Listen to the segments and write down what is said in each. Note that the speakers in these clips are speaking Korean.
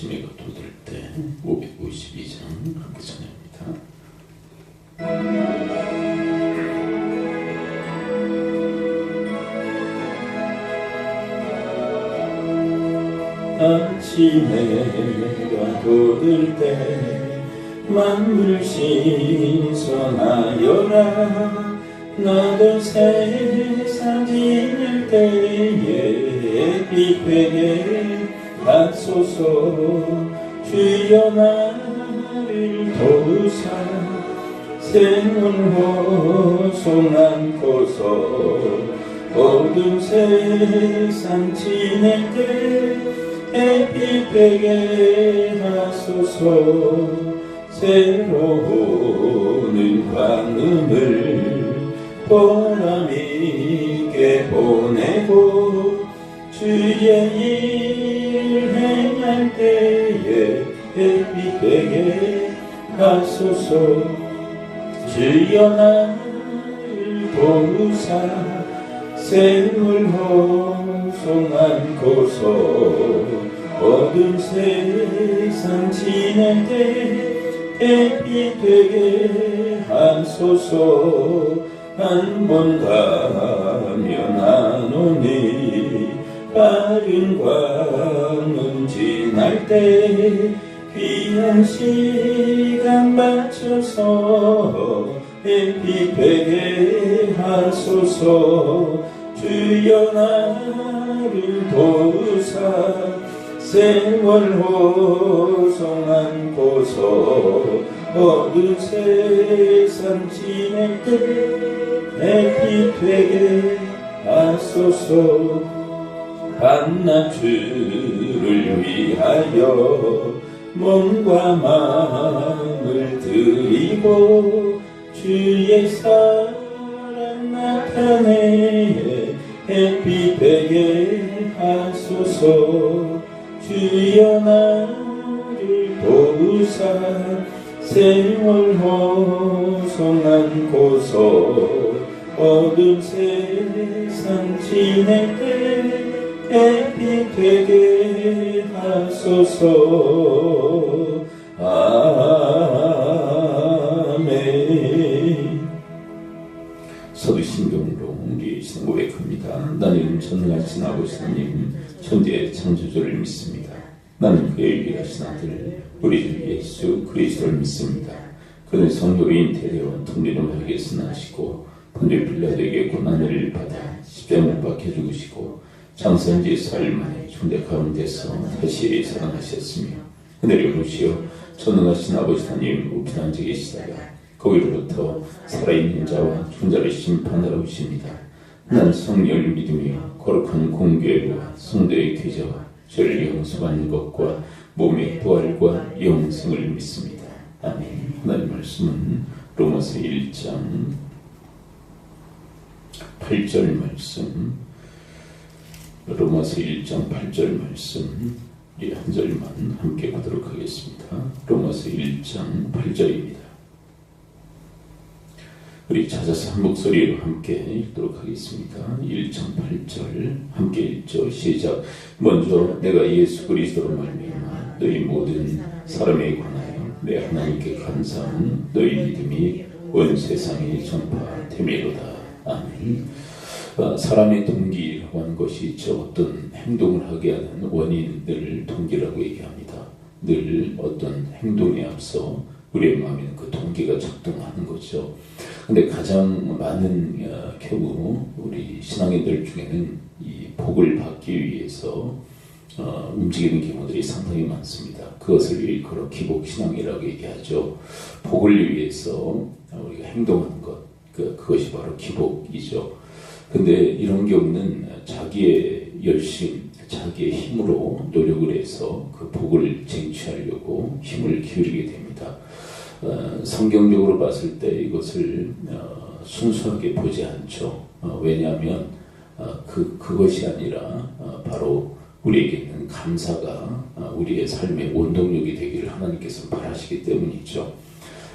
552장 아침에가 돋을 때 552장 함께 전합니다. 아침에가 돋을 때 만물 신선하여라 나도 세상 지낼 때에 빛되게 하소서 주여 나를 도우사 생을 호송 안고서 어두운 세상 지낼 때 되게 하소서 새로운 방음을 보람 있게 보내고 주의 일 행할 때에 햇빛 되게 하소서. 주여 나를 도우사 샘물 호송 안고서 어두운 세상 지낼 때 햇빛 되게 하소서. 한 번 가면 안 오니 빠른 광은 지날 때 귀한 시간 맞춰서 햇빛 되게 하소서. 주여 나를 도우사 세월 호송 안고서 어두운 세상 지낼 때 햇빛 되게 하소서 한낮주를 위하여 몸과 마음을 드리고 주의 사랑 나타내 햇빛 되게 하소서. 주여 나를 도우사 세월 호송 안고서 어두운 세상 지낼 때 햇빛 되게 하소서. 아멘. 서두신경으로 우리 신앙 고백합니다. 나는 전능하신 아버지 하나님 천지의 창조주를 믿습니다. 나는 그의 유일하신 아들 우리 주 예수 그리스도를 믿습니다. 그는 성도인 대대원 통리를 하겠으나 하시고 본들 빌라도에게 고난을 받아 십자가를 박혀 죽으시고 장선지 사흘 만에 중대 가운데서 다시 살아나셨으며 하늘에 오시어 전능하신 아버지 하나님 우편 앉아 계시다가 거기로부터 살아있는 자와 죽은 자를 심판하러 오십니다. 나는 성령을 믿으며 거룩한 공교회와 성도의 교제와 죄를 용서받는 것과 몸의 부활과 영생을 믿습니다. 아멘. 하나님 말씀은 로마서 1장 8절 말씀 로마서 1장 8절 말씀 이 한 절만 함께 보도록 하겠습니다. 로마서 1장 8절입니다. 우리 찾아서 한 목소리로 함께 읽도록 하겠습니다. 1장 8절 함께 읽죠. 시작. 먼저 내가 예수 그리스도로 말미암아 너희 모든 사람에 관하여 내 하나님께 감사하는 너희 믿음이 온 세상에 전파됨이로다. 아멘. 어, 사람의 동기 라고 하는 것이 저 어떤 행동을 하게 하는 원인들을 동기라고 얘기합니다. 늘 어떤 행동에 앞서 우리의 마음에는 그 동기가 작동하는 거죠. 근데 가장 많은 어, 경우 우리 신앙인들 중에는 이 복을 받기 위해서 어, 움직이는 경우들이 상당히 많습니다. 그것을 일컬어 기복 신앙이라고 얘기하죠. 복을 위해서 우리가 행동하는 것, 그, 그것이 바로 기복이죠. 근데 이런 경우는 자기의 열심, 자기의 힘으로 노력을 해서 그 복을 쟁취하려고 힘을 기울이게 됩니다. 어, 성경적으로 봤을 때 이것을 어, 순수하게 보지 않죠. 어, 왜냐하면 어, 그 그것이 아니라 어, 바로 우리에게 있는 감사가 어, 우리의 삶의 원동력이 되기를 하나님께서 바라시기 때문이죠.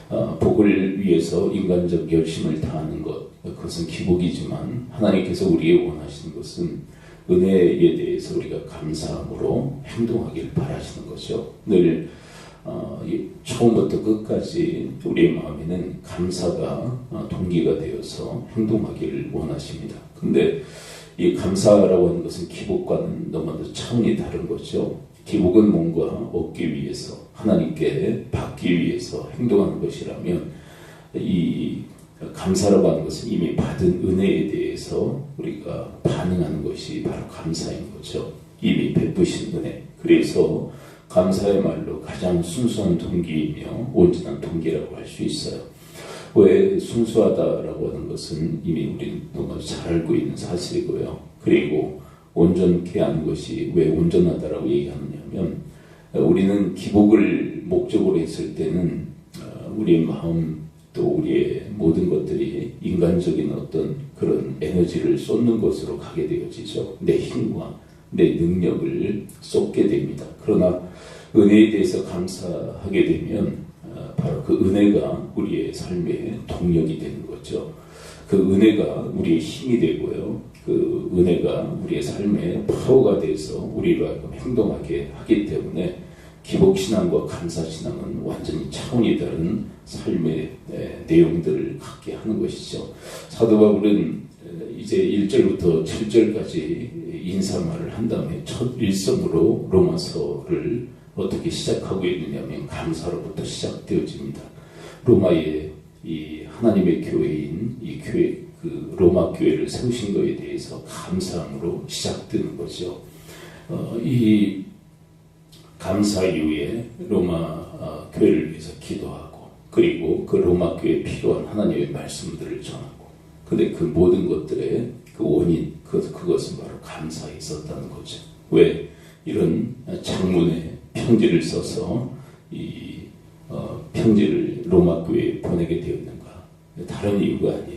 어, 복을 위해서 인간적 열심을 다하는 것 그것은 기복이지만 하나님께서 우리의 원하시는 것은 은혜에 대해서 우리가 감사함으로 행동하길 바라시는 거죠. 늘 어, 이 처음부터 끝까지 우리의 마음에는 감사가 어, 동기가 되어서 행동하기를 원하십니다. 근데 이 감사라고 하는 것은 기복과는 너무나도 차원이 다른 거죠. 기복은 뭔가 얻기 위해서 하나님께 받기 위해서 행동하는 것이라면 이 감사라고 하는 것은 이미 받은 은혜에 대해서 우리가 반응하는 것이 바로 감사인 거죠. 이미 베푸신 은혜. 그래서 감사야말로 가장 순수한 동기이며 온전한 동기라고 할 수 있어요. 왜 순수하다라고 하는 것은 이미 우리는 너무 잘 알고 있는 사실이고요. 그리고 온전케 하는 것이 왜 온전하다라고 얘기하느냐면 우리는 기복을 목적으로 했을 때는 어, 우리의 마음 또 우리의 모든 것들이 인간적인 어떤 그런 에너지를 쏟는 것으로 가게 되어지죠. 내 힘과 내 능력을 쏟게 됩니다. 그러나 은혜에 대해서 감사하게 되면 어, 바로 그 은혜가 우리의 삶의 동력이 되는 거죠. 그 은혜가 우리의 힘이 되고요. 그 은혜가 우리의 삶의 파워가 돼서 우리로 하여금 행동하게 하기 때문에 기복신앙과 감사신앙은 완전히 차원이 다른 삶의 에, 내용들을 갖게 하는 것이죠. 사도 바울은 에, 이제 1절부터 7절까지 인사말을 한 다음에 첫 일성으로 로마서를 어떻게 시작하고 있느냐면 감사로부터 시작되어집니다. 로마의 이 하나님의 교회인 이 교회 그 로마 교회를 세우신 것에 대해서 감사함으로 시작되는 거죠. 어, 이 감사 이후에 로마 어, 교회를 위해서 기도하고 그리고 그 로마 교회에 필요한 하나님의 말씀들을 전하고 근데 그 모든 것들의 그 원인 그, 그것은 바로 감사에 있었다는 거죠. 왜 이런 장문의 편지를 써서 이 어, 편지를 로마 교회에 보내게 되었는가? 다른 이유가 아니에요.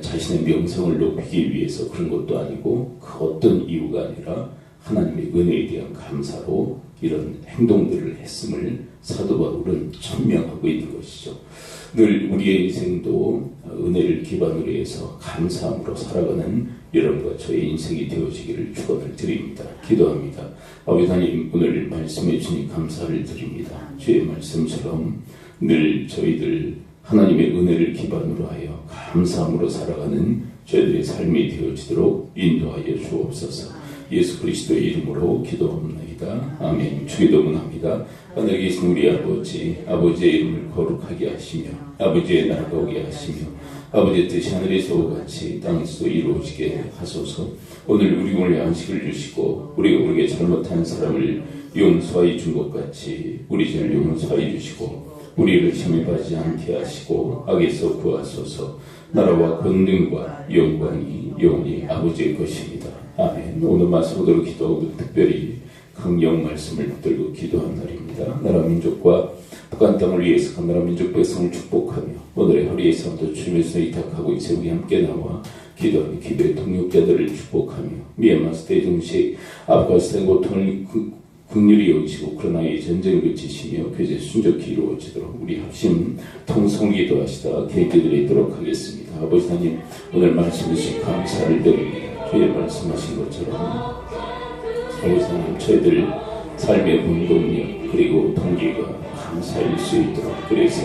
자신의 명성을 높이기 위해서 그런 것도 아니고 그 어떤 이유가 아니라 하나님의 은혜에 대한 감사로 이런 행동들을 했음을 사도 바울은 천명하고 있는 것이죠. 늘 우리의 인생도 은혜를 기반으로 해서 감사함으로 살아가는 여러분과 저의 인생이 되어지기를 축원을 드립니다. 기도합니다. 아버지 하나님 오늘 말씀해 주니 감사를 드립니다. 주의 말씀처럼 늘 저희들 하나님의 은혜를 기반으로 하여 감사함으로 살아가는 저희들의 삶이 되어지도록 인도하여 주옵소서. 예수 그리스도의 이름으로 기도합니다. 아멘. 주기도문합니다. 하늘에 계신 우리 아버지, 아버지의 이름을 거룩하게 하시며, 아버지의 나라가 오게 하시며, 아버지의 뜻이 하늘에서 같이 땅에서 이루어지게 하소서. 오늘 우리 오늘 양식을 주시고, 우리가 우리에게 잘못한 사람을 용서해 준 것 같이 우리 죄를 용서해 주시고, 우리를 빠지지 않게 하시고 악에서 구하소서 나라와 권능과 영광이 영원히 아버지의 것입니다. 아멘. 오늘 말씀 으로 기도하고 특별히 강령 말씀을 붙들고 기도한 날입니다. 나라 민족과 북한 땅을 위해서 나라 민족 백성을 축복하며 오늘의 허리의 삶도 주님에서 이탁하고 이제 우리 함께 나와 기도하며 기도의 동력자들을 축복하며 미얀마 스테이 정식 아프가니스탄 고통을 국률이 여기시고 그러나 이 전쟁을 그치시며 교제 순적히 이루어지도록 우리 합심 통성 기도하시다 있도록 하겠습니다. 아버지 하나님 오늘 말씀 주신 감사를 드립니다. 주의 말씀하신 것처럼 아버지 하나님 저희들 삶의 운동력 그리고 동기가 감사일 수 있도록 그래서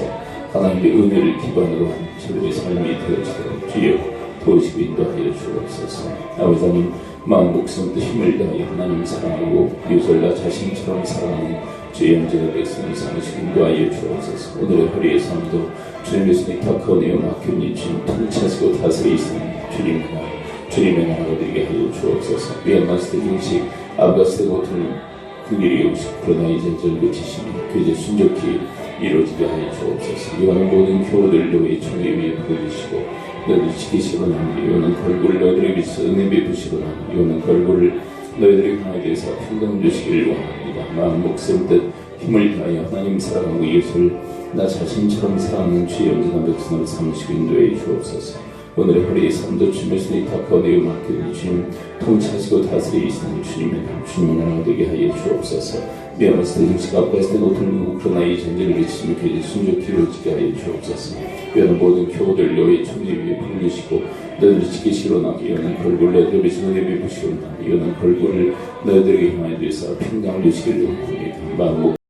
하나님의 은혜를 기반으로 한 저희들의 삶이 되어지도록 주여 도우시고 인도하여 주옵소서 아버지 하나님 마음 목숨 또 힘을 다하여 하나님 사랑하고 유설과 자신처럼 사랑하는 주의 영적의 백성을 삼으시고 인도하여 주옵소서. 오늘의 허리의 삶도 주님의 손에 탁하고 내어 맡겨니 주님 통치하시고 다스리시는 주님 그날 주님의 나라가 되게 하여 주옵소서. 위안마스터 중식 아가스터 고통을 긍휼히 여기시고 그러나 이제 절을 지시니 그제 순적히 이루어지게 하여 주옵소서. 이와는 모든 교우들 너의 총회 위에 부르시고 너희들 지키시고 나니 이거는 걸고를 너희들에게 비춰 은혜 베푸시고 나니 이거는 걸고를 너희들의 강에 대해서 평강 주시기를 원합니다. 마음 목숨 뜻 힘을 다하여 하나님 사랑하고 이웃을 나 자신처럼 사랑하는 주의 온전한 백성을 삼으시고 인도해 주옵소서. 오늘의 허리의 삶도 주님의 손에 탁하고 내어 맡기니 주님 통치하시고 다스리시는 주님의 주님의 나라가 되게 하여 주옵소서. 미안하스 대중식 앞가에서 노틀리고 그러나 이 전쟁을 그치시며 교제 순적히 이루어지게 하여 주옵소서. 위하는 모든 교우들 너희 천지 위에 불리시고 너희들이 지키시로나 이어는 걸굴 너희들이 주님에 베푸시로나 이어는 걸굴을 너희들에게 행하여 주사 평강을 주시기를 원합니다